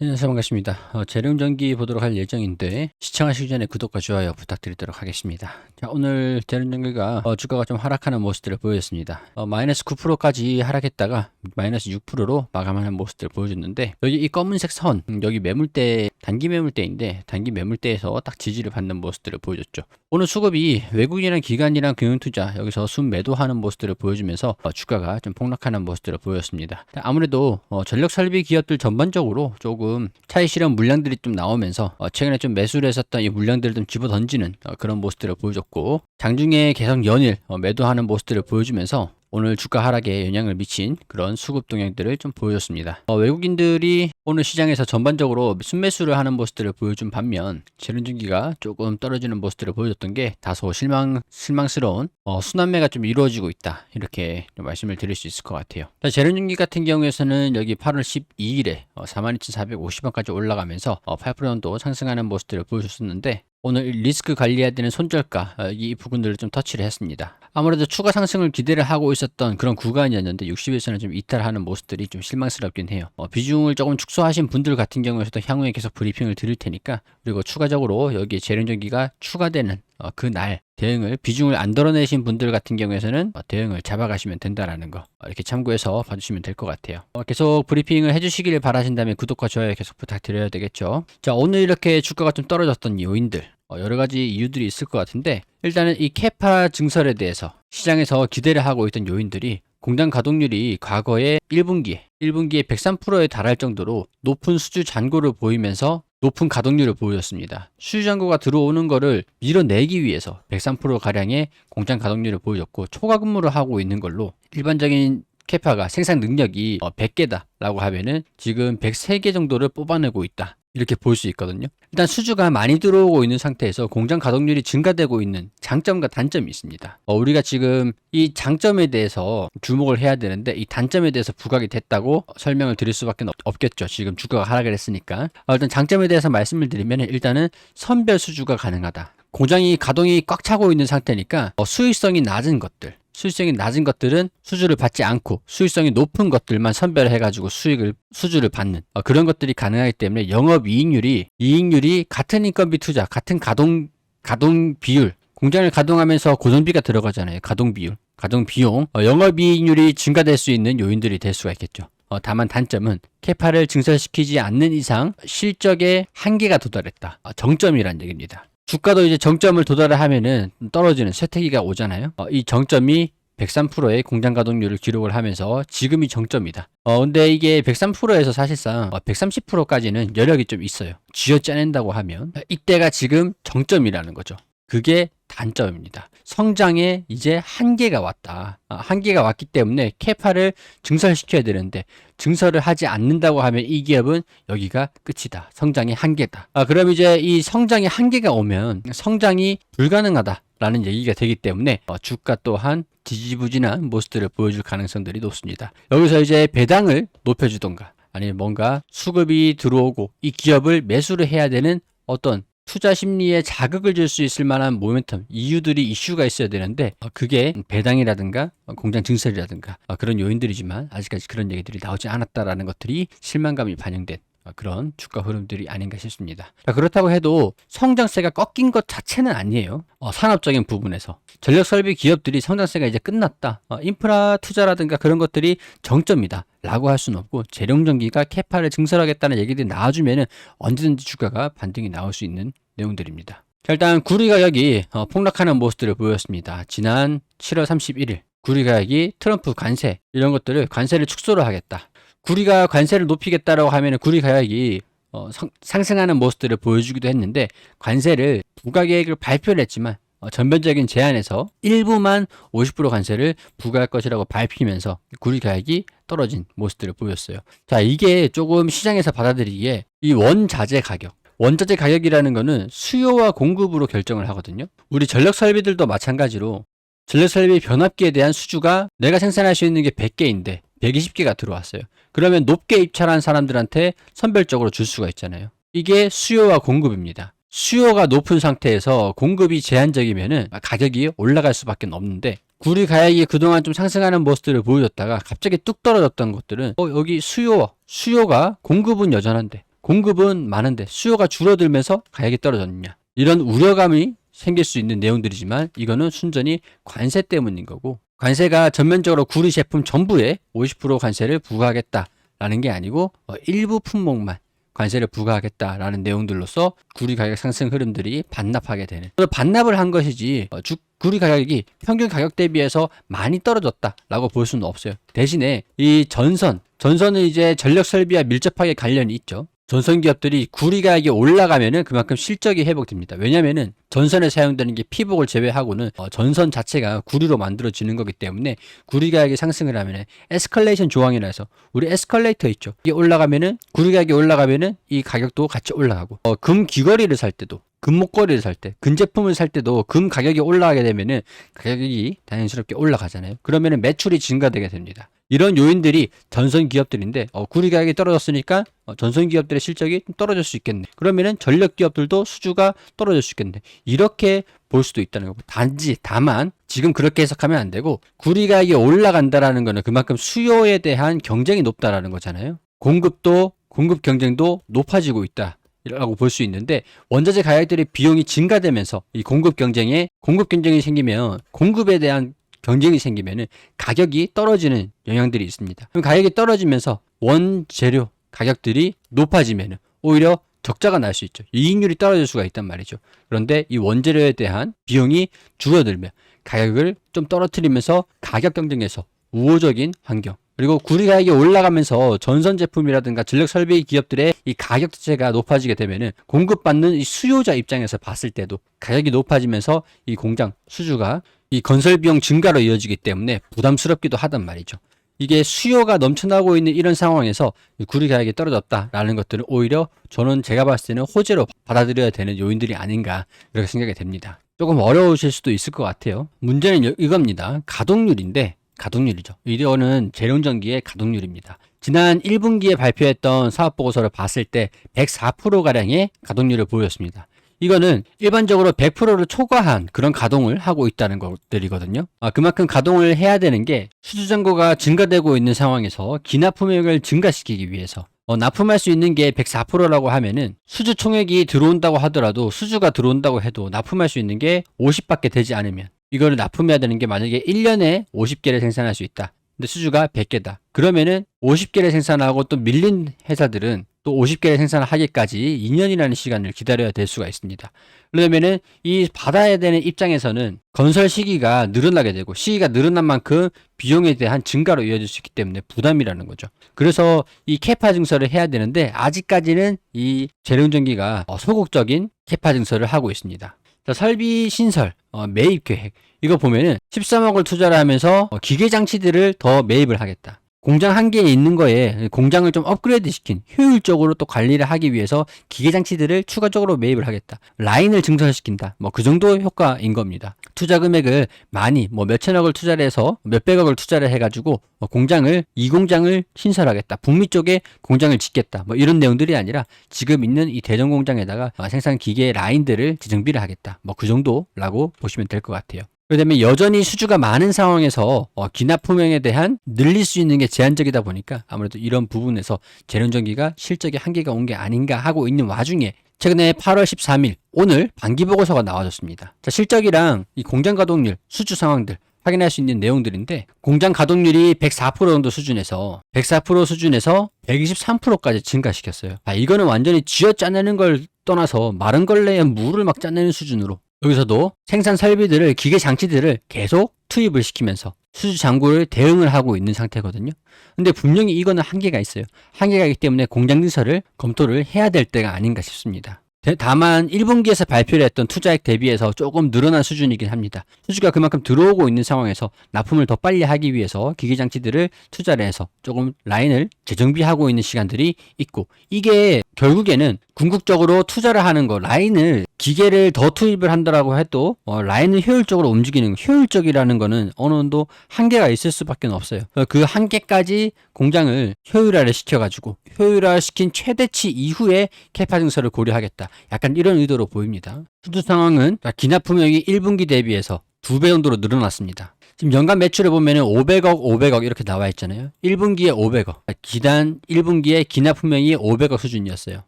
네, 안녕하세요 반갑습니다. 어, 재룡전기 보도록 할 예정인데 시청하시기 전에 구독과 좋아요 부탁드리도록 하겠습니다. 자 오늘 재룡전기가 어, 주가가 좀 하락하는 모습들을 보였습니다. 어, 마이너스 9%까지 하락했다가 마이너스 6%로 마감하는 모습들을 보여줬는데 여기 이 검은색 선 음, 여기 매물대 단기 매물대인데 단기 매물대에서 딱 지지를 받는 모습들을 보여줬죠. 오늘 수급이 외국인이랑 기관이랑 금융투자 여기서 순매도하는 모습들을 보여주면서 어, 주가가 좀 폭락하는 모습들을 보였습니다. 아무래도 어, 전력 설비 기업들 전반적으로 조금 차익 실현 물량들이 좀 나오면서 어, 최근에 좀 매수를 했었던 이 물량들을 좀 집어 던지는 어, 그런 모습들을 보여줬고 장중에 계속 연일 어, 매도하는 모습들을 보여주면서 오늘 주가 하락에 영향을 미친 그런 수급 동향들을 좀 보여줬습니다. 어, 외국인들이 오늘 시장에서 전반적으로 순매수를 하는 모습들을 보여준 반면 재련중기가 조금 떨어지는 모습들을 보여줬던 게 다소 실망 실망스러운 어, 순환매가 좀 이루어지고 있다 이렇게 좀 말씀을 드릴 수 있을 것 같아요. 재련중기 같은 경우에서는 여기 8월 12일에 어, 42,450원까지 올라가면서 어, 8% 정도 상승하는 모습들을 보여줬었는데 오늘 리스크 관리해야 되는 손절가 어, 이 부분들을 좀 터치를 했습니다. 아무래도 추가 상승을 기대를 하고 있었던 그런 구간이었는데 60에서는 좀 이탈하는 모습들이 좀 실망스럽긴 해요. 어, 비중을 조금 축소하신 분들 같은 경우에서도 향후에 계속 브리핑을 드릴 테니까 그리고 추가적으로 여기에 재련전기가 추가되는 어, 그날 대응을 비중을 안 덜어내신 분들 같은 경우에서는 어, 대응을 잡아가시면 된다라는 거 어, 이렇게 참고해서 봐주시면 될 것 같아요. 어, 계속 브리핑을 해주시길 바라신다면 구독과 좋아요 계속 부탁드려야 되겠죠. 자 오늘 이렇게 주가가 좀 떨어졌던 요인들 어, 여러 가지 이유들이 있을 것 같은데 일단은 이 캐파 증설에 대해서 시장에서 기대를 하고 있던 요인들이 공장 가동률이 과거에 1분기에 1분기에 103%에 달할 정도로 높은 수주 잔고를 보이면서 높은 가동률을 보여줬습니다. 수주 잔고가 들어오는 거를 밀어내기 위해서 103% 가량의 공장 가동률을 보여줬고 초과 근무를 하고 있는 걸로 일반적인 캐파가 생산 능력이 100개다 라고 하면은 지금 103개 정도를 뽑아내고 있다. 이렇게 볼 수 있거든요. 일단 수주가 많이 들어오고 있는 상태에서 공장 가동률이 증가되고 있는 장점과 단점이 있습니다. 어, 우리가 지금 이 장점에 대해서 주목을 해야 되는데 이 단점에 대해서 부각이 됐다고 설명을 드릴 수밖에 없, 겠죠 지금 주가가 하락을 했으니까. 어, 일단 장점에 대해서 말씀을 드리면 일단은 선별 수주가 가능하다. 공장이 가동이 꽉 차고 있는 상태니까 어, 수익성이 낮은 것들 수익성이 낮은 것들은 수주를 받지 않고 수익성이 높은 것들만 선별해 가지고 수익을 수주를 받는 어, 그런 것들이 가능하기 때문에 영업 이익률이 이익률이 같은 인건비 투자 같은 가동 가동 비율 공장을 가동하면서 고정비가 들어가잖아요 가동 비율 가동 비용 어, 영업 이익률이 증가될 수 있는 요인들이 될 수가 있겠죠. 어, 다만 단점은 캐파를 증설시키지 않는 이상 실적의 한계가 도달했다. 어, 정점이란 얘기입니다. 주가도 이제 정점을 도달을 하면은 떨어지는 쇠퇴기가 오잖아요. 어, 이 정점이 103%의 공장 가동률을 기록을 하면서 지금이 정점이다. 어, 근데 이게 103%에서 사실상 130%까지는 여력이 좀 있어요. 쥐어 짜낸다고 하면 이때가 지금 정점이라는 거죠. 그게 단점입니다. 성장에 이제 한계가 왔다. 아, 한계가 왔기 때문에 캐파를 증설시켜야 되는데 증설을 하지 않는다고 하면 이 기업은 여기가 끝이다. 성장의 한계다. 아, 그럼 이제 이 성장의 한계가 오면 성장이 불가능하다 라는 얘기가 되기 때문에 어, 주가 또한 지지부진한 모습들을 보여줄 가능성들이 높습니다. 여기서 이제 배당을 높여주던가 아니면 뭔가 수급이 들어오고 이 기업을 매수를 해야 되는 어떤 투자 심리에 자극을 줄 수 있을 만한 모멘텀, 이유들이 이슈가 있어야 되는데 어, 그게 배당이라든가 어, 공장 증설이라든가 어, 그런 요인들이지만 아직까지 그런 얘기들이 나오지 않았다라는 것들이 실망감이 반영된 그런 주가 흐름들이 아닌가 싶습니다. 그렇다고 해도 성장세가 꺾인 것 자체는 아니에요. 어, 산업적인 부분에서 전력 설비 기업들이 성장세가 이제 끝났다. 어, 인프라 투자라든가 그런 것들이 정점이다. 라고 할 수는 없고 재룡전기가 캐파를 증설하겠다는 얘기들이 나와주면은 언제든지 주가가 반등이 나올 수 있는 내용들입니다. 자, 일단 구리 가격이 어, 폭락하는 모습들을 보였습니다. 지난 7월 31일 구리 가격이 트럼프 관세 이런 것들을 관세를 축소를 하겠다. 구리가 관세를 높이겠다라고 하면 구리 가격이 어, 성, 상승하는 모습들을 보여주기도 했는데 관세를 부과 계획을 발표를 했지만 어, 전면적인 제안에서 일부만 50% 관세를 부과할 것이라고 밝히면서 구리 가격이 떨어진 모습들을 보였어요. 자, 이게 조금 시장에서 받아들이기에 이 원자재 가격 원자재 가격이라는 거는 수요와 공급으로 결정을 하거든요. 우리 전력 설비들도 마찬가지로 전력 설비 변압기에 대한 수주가 내가 생산할 수 있는 게 100개인데 120개가 들어왔어요. 그러면 높게 입찰한 사람들한테 선별적으로 줄 수가 있잖아요. 이게 수요와 공급입니다. 수요가 높은 상태에서 공급이 제한적이면은 가격이 올라갈 수밖에 없는데 구리 가격이 그동안 좀 상승하는 모습들을 보여줬다가 갑자기 뚝 떨어졌던 것들은 어 여기 수요 수요가 공급은 여전한데 공급은 많은데 수요가 줄어들면서 가격이 떨어졌느냐. 이런 우려감이 생길 수 있는 내용들이지만 이거는 순전히 관세 때문인 거고 관세가 전면적으로 구리 제품 전부에 50% 관세를 부과하겠다라는 게 아니고 어, 일부 품목만 관세를 부과하겠다라는 내용들로서 구리 가격 상승 흐름들이 반납하게 되는. 반납을 한 것이지 어, 주, 구리 가격이 평균 가격 대비해서 많이 떨어졌다라고 볼 수는 없어요. 대신에 이 전선, 전선은 이제 전력 설비와 밀접하게 관련이 있죠. 전선 기업들이 구리 가격이 올라가면은 그만큼 실적이 회복됩니다. 왜냐면은 전선에 사용되는 게 피복을 제외하고는 어, 전선 자체가 구리로 만들어지는 거기 때문에 구리 가격이 상승을 하면은 에스컬레이션 조항이라 해서 우리 에스컬레이터 있죠. 이게 올라가면은 구리 가격이 올라가면은 이 가격도 같이 올라가고 어, 금 귀걸이를 살 때도 금 목걸이를 살 때, 금 제품을 살 때도 금 가격이 올라가게 되면은 가격이 자연스럽게 올라가잖아요. 그러면은 매출이 증가되게 됩니다. 이런 요인들이 전선 기업들인데 어, 구리 가격이 떨어졌으니까 어, 전선 기업들의 실적이 좀 떨어질 수 있겠네. 그러면은 전력 기업들도 수주가 떨어질 수 있겠네. 이렇게 볼 수도 있다는 거고. 단지 다만 지금 그렇게 해석하면 안 되고 구리 가격이 올라간다라는 거는 그만큼 수요에 대한 경쟁이 높다라는 거잖아요. 공급도 공급 경쟁도 높아지고 있다. 라고 볼 수 있는데 원자재 가격들의 비용이 증가되면서 이 공급 경쟁에 공급 경쟁이 생기면 공급에 대한 경쟁이 생기면은 가격이 떨어지는 영향들이 있습니다. 그럼 가격이 떨어지면서 원재료 가격들이 높아지면은 오히려 적자가 날 수 있죠. 이익률이 떨어질 수가 있단 말이죠. 그런데 이 원재료에 대한 비용이 줄어들면 가격을 좀 떨어뜨리면서 가격 경쟁에서 우호적인 환경 그리고 구리 가격이 올라가면서 전선 제품이라든가 전력 설비 기업들의 이 가격 자체가 높아지게 되면은 공급받는 이 수요자 입장에서 봤을 때도 가격이 높아지면서 이 공장 수주가 이 건설 비용 증가로 이어지기 때문에 부담스럽기도 하단 말이죠. 이게 수요가 넘쳐나고 있는 이런 상황에서 이 구리 가격이 떨어졌다라는 것들은 오히려 저는 제가 봤을 때는 호재로 받아들여야 되는 요인들이 아닌가 그렇게 생각이 됩니다. 조금 어려우실 수도 있을 것 같아요. 문제는 여- 이겁니다. 가동률인데 가동률이죠. 이거는 재룡전기의 가동률입니다. 지난 1분기에 발표했던 사업보고서를 봤을 때 104%가량의 가동률을 보였습니다. 이거는 일반적으로 100%를 초과한 그런 가동을 하고 있다는 것들이거든요. 아, 그만큼 가동을 해야 되는 게 수주 잔고가 증가되고 있는 상황에서 기납품액을 증가시키기 위해서 어, 납품할 수 있는 게 104%라고 하면은 수주 총액이 들어온다고 하더라도 수주가 들어온다고 해도 납품할 수 있는 게 50밖에 되지 않으면 이거를 납품해야 되는 게 만약에 1년에 50개를 생산할 수 있다. 근데 수주가 100개다. 그러면은 50개를 생산하고 또 밀린 회사들은 또 50개를 생산하기까지 2년이라는 시간을 기다려야 될 수가 있습니다. 그러면은 이 받아야 되는 입장에서는 건설 시기가 늘어나게 되고 시기가 늘어난 만큼 비용에 대한 증가로 이어질 수 있기 때문에 부담이라는 거죠. 그래서 이 캐파 증서를 해야 되는데 아직까지는 이 재룡전기가 어, 소극적인 캐파 증서를 하고 있습니다. 자, 설비 신설, 어, 매입 계획 이거 보면은 13억을 투자를 하면서 어, 기계 장치들을 더 매입을 하겠다. 공장 한 개에 있는 거에 공장을 좀 업그레이드 시킨 효율적으로 또 관리를 하기 위해서 기계 장치들을 추가적으로 매입을 하겠다. 라인을 증설시킨다. 뭐 그 정도 효과인 겁니다. 투자 금액을 많이 뭐 몇천억을 투자를 해서 몇백억을 투자를 해가지고 뭐 공장을 이 공장을 신설하겠다. 북미 쪽에 공장을 짓겠다. 뭐 이런 내용들이 아니라 지금 있는 이 대전 공장에다가 어, 생산 기계 라인들을 재정비를 하겠다. 뭐 그 정도라고 보시면 될 것 같아요. 그다음에 여전히 수주가 많은 상황에서 어, 기납 품행에 대한 늘릴 수 있는 게 제한적이다 보니까 아무래도 이런 부분에서 재련전기가 실적에 한계가 온 게 아닌가 하고 있는 와중에 최근에 8월 13일 오늘 반기 보고서가 나와졌습니다. 자, 실적이랑 이 공장 가동률, 수주 상황들 확인할 수 있는 내용들인데 공장 가동률이 104% 정도 수준에서 104% 수준에서 123%까지 증가시켰어요. 아, 이거는 완전히 쥐어 짜내는 걸 떠나서 마른 걸레에 물을 막 짜내는 수준으로 여기서도 생산 설비들을 기계 장치들을 계속 투입을 시키면서 수주 장고를 대응을 하고 있는 상태거든요. 근데 분명히 이거는 한계가 있어요. 한계가 있기 때문에 공장 증설을 검토를 해야 될 때가 아닌가 싶습니다. 대- 다만 1분기에서 발표를 했던 투자액 대비해서 조금 늘어난 수준이긴 합니다. 수주가 그만큼 들어오고 있는 상황에서 납품을 더 빨리 하기 위해서 기계 장치들을 투자를 해서 조금 라인을 재정비하고 있는 시간들이 있고 이게 결국에는 궁극적으로 투자를 하는 거 라인을 기계를 더 투입을 한다라고 해도 어, 라인을 효율적으로 움직이는 효율적이라는 거는 어느 정도 한계가 있을 수밖에 없어요. 어, 그 한계까지 공장을 효율화를 시켜가지고 효율화 시킨 최대치 이후에 캐파 증설을 고려하겠다. 약간 이런 의도로 보입니다. 수주 상황은 기납 품역이 1분기 대비해서 두 배 정도로 늘어났습니다. 지금 연간 매출을 보면 은 500억, 500억 이렇게 나와 있잖아요. 1분기에 500억. 기단 1분기에 기납품액이 500억 수준이었어요.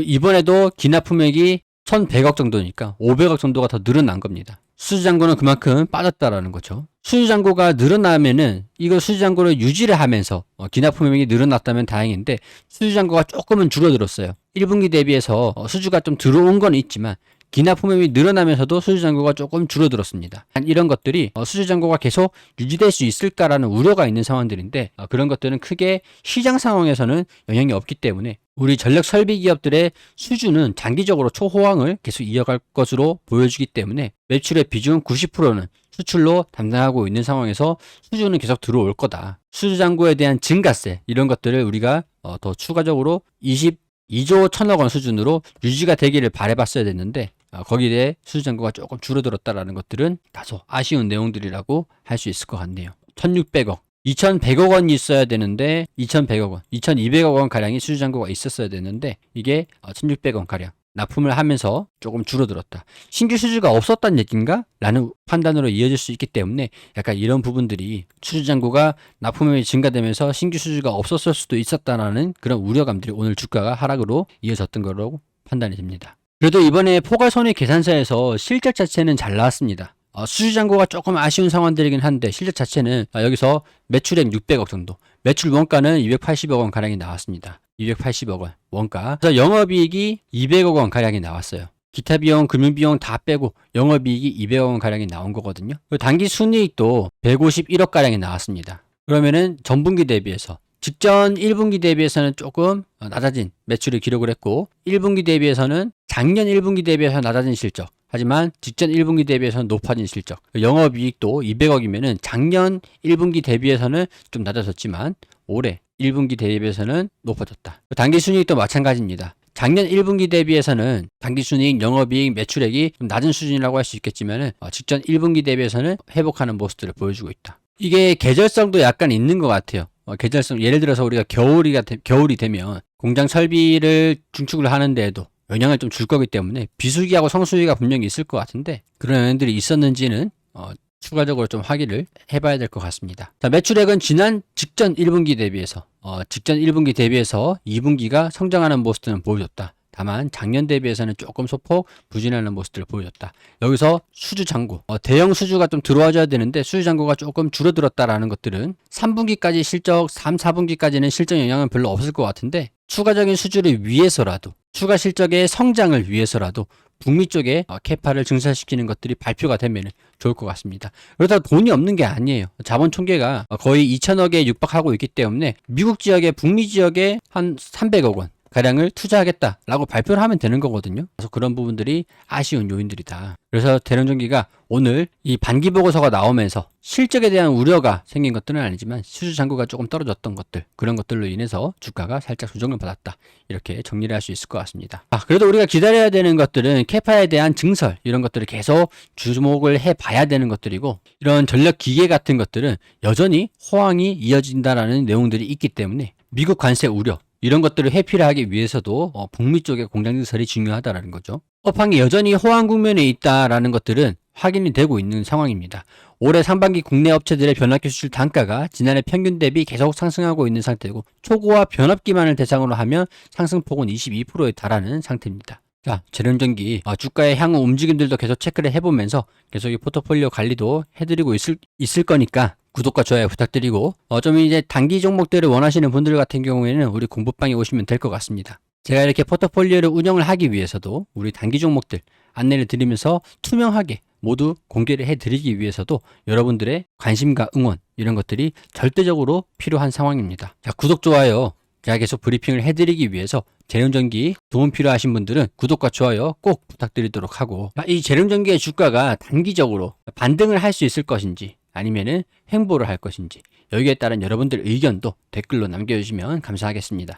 이번에도 기납품액이 1100억 정도니까 500억 정도가 더 늘어난 겁니다. 수주잔고는 그만큼 빠졌다라는 거죠. 수주잔고가 늘어나면은 이거 수주잔고를 유지를 하면서 어, 기납품액이 늘어났다면 다행인데 수주잔고가 조금은 줄어들었어요. 1분기 대비해서 어, 수주가 좀 들어온 건 있지만 기납품액이 늘어나면서도 수주 잔고가 조금 줄어들었습니다. 이런 것들이 어, 수주 잔고가 계속 유지될 수 있을까라는 우려가 있는 상황들인데 어, 그런 것들은 크게 시장 상황에서는 영향이 없기 때문에 우리 전력 설비 기업들의 수주는 장기적으로 초호황을 계속 이어갈 것으로 보여주기 때문에 매출의 비중 90%는 수출로 담당하고 있는 상황에서 수주는 계속 들어올 거다. 수주 잔고에 대한 증가세 이런 것들을 우리가 어, 더 추가적으로 22조 천억 원 수준으로 유지가 되기를 바래봤어야 됐는데 어, 거기에 대해 수주 잔고가 조금 줄어들었다라는 것들은 다소 아쉬운 내용들이라고 할 수 있을 것 같네요. 1,600억 2,100억 원이 있어야 되는데 2,100억 원, 2,200억 원 가량이 수주 잔고가 있었어야 되는데 이게 1,600원 가량 납품을 하면서 조금 줄어들었다. 신규 수주가 없었단 얘기인가? 라는 판단으로 이어질 수 있기 때문에 약간 이런 부분들이 수주 잔고가 납품량이 증가되면서 신규 수주가 없었을 수도 있었다라는 그런 우려감들이 오늘 주가가 하락으로 이어졌던 거라고 판단이 됩니다. 그래도 이번에 포괄손익 계산서에서 실적 자체는 잘 나왔습니다. 어, 수주 잔고가 조금 아쉬운 상황들이긴 한데 실적 자체는 아, 여기서 매출액 600억 정도, 매출 원가는 280억 원 가량이 나왔습니다. 280억 원 원가. 그래서 영업이익이 200억 원 가량이 나왔어요. 기타 비용, 금융 비용 다 빼고 영업이익이 200억 원 가량이 나온 거거든요. 그리고 단기 순이익도 151억 가량이 나왔습니다. 그러면은 전분기 대비해서 직전 1분기 대비해서는 조금 낮아진 매출을 기록을 했고 1분기 대비해서는 작년 1분기 대비해서 낮아진 실적 하지만 직전 1분기 대비해서는 높아진 실적 영업이익도 200억이면은 작년 1분기 대비해서는 좀 낮아졌지만 올해 1분기 대비해서는 높아졌다 단기 순이익도 마찬가지입니다 작년 1분기 대비해서는 단기순이익, 영업이익, 매출액이 좀 낮은 수준이라고 할 수 있겠지만 직전 1분기 대비해서는 회복하는 모습들을 보여주고 있다. 이게 계절성도 약간 있는 것 같아요. 어, 계절성 예를 들어서 우리가 겨울이가 되, 겨울이 되면 공장 설비를 중축을 하는데도 영향을 좀 줄 거기 때문에 비수기하고 성수기가 분명히 있을 것 같은데 그런 영향들이 있었는지는 어, 추가적으로 좀 확인을 해봐야 될 것 같습니다. 자, 매출액은 지난 직전 1분기 대비해서 어, 직전 1분기 대비해서 2분기가 성장하는 모습들은 보여줬다. 다만 작년 대비해서는 조금 소폭 부진하는 모습들을 보여줬다. 여기서 수주 잔고, 어, 대형 수주가 좀 들어와줘야 되는데 수주 잔고가 조금 줄어들었다라는 것들은 3분기까지 실적, 3, 4분기까지는 실적 영향은 별로 없을 것 같은데 추가적인 수주를 위해서라도 추가 실적의 성장을 위해서라도 북미 쪽에 어, 캐파를 증설시키는 것들이 발표가 되면 좋을 것 같습니다. 그러다 돈이 없는 게 아니에요. 자본 총계가 거의 2천억에 육박하고 있기 때문에 미국 지역에 북미 지역에 한 300억 원 가량을 투자하겠다라고 발표를 하면 되는 거거든요. 그래서 그런 부분들이 아쉬운 요인들이다. 그래서 대련전기가 오늘 이 반기 보고서가 나오면서 실적에 대한 우려가 생긴 것들은 아니지만 수주 잔고가 조금 떨어졌던 것들 그런 것들로 인해서 주가가 살짝 조정을 받았다. 이렇게 정리를 할 수 있을 것 같습니다. 아, 그래도 우리가 기다려야 되는 것들은 캐파에 대한 증설 이런 것들을 계속 주목을 해 봐야 되는 것들이고 이런 전력 기계 같은 것들은 여전히 호황이 이어진다라는 내용들이 있기 때문에 미국 관세 우려 이런 것들을 회피를 하기 위해서도 어, 북미 쪽의 공장 증설이 중요하다라는 거죠. 업황이 여전히 호황 국면에 있다라는 것들은 확인이 되고 있는 상황입니다. 올해 상반기 국내 업체들의 변압기 수출 단가가 지난해 평균 대비 계속 상승하고 있는 상태고 초고화 변압기만을 대상으로 하면 상승폭은 22%에 달하는 상태입니다. 자, 재련전기 어, 주가의 향후 움직임들도 계속 체크를 해보면서 계속 이 포트폴리오 관리도 해드리고 있을, 있을 거니까 구독과 좋아요 부탁드리고 어, 좀 이제 단기 종목들을 원하시는 분들 같은 경우에는 우리 공부방에 오시면 될 것 같습니다. 제가 이렇게 포트폴리오를 운영을 하기 위해서도 우리 단기 종목들 안내를 드리면서 투명하게 모두 공개를 해드리기 위해서도 여러분들의 관심과 응원 이런 것들이 절대적으로 필요한 상황입니다. 자, 구독, 좋아요 제가 계속 브리핑을 해드리기 위해서 재련전기 도움 필요하신 분들은 구독과 좋아요 꼭 부탁드리도록 하고 이 재련전기의 주가가 단기적으로 반등을 할 수 있을 것인지 아니면은 횡보를 할 것인지 여기에 따른 여러분들 의견도 댓글로 남겨주시면 감사하겠습니다.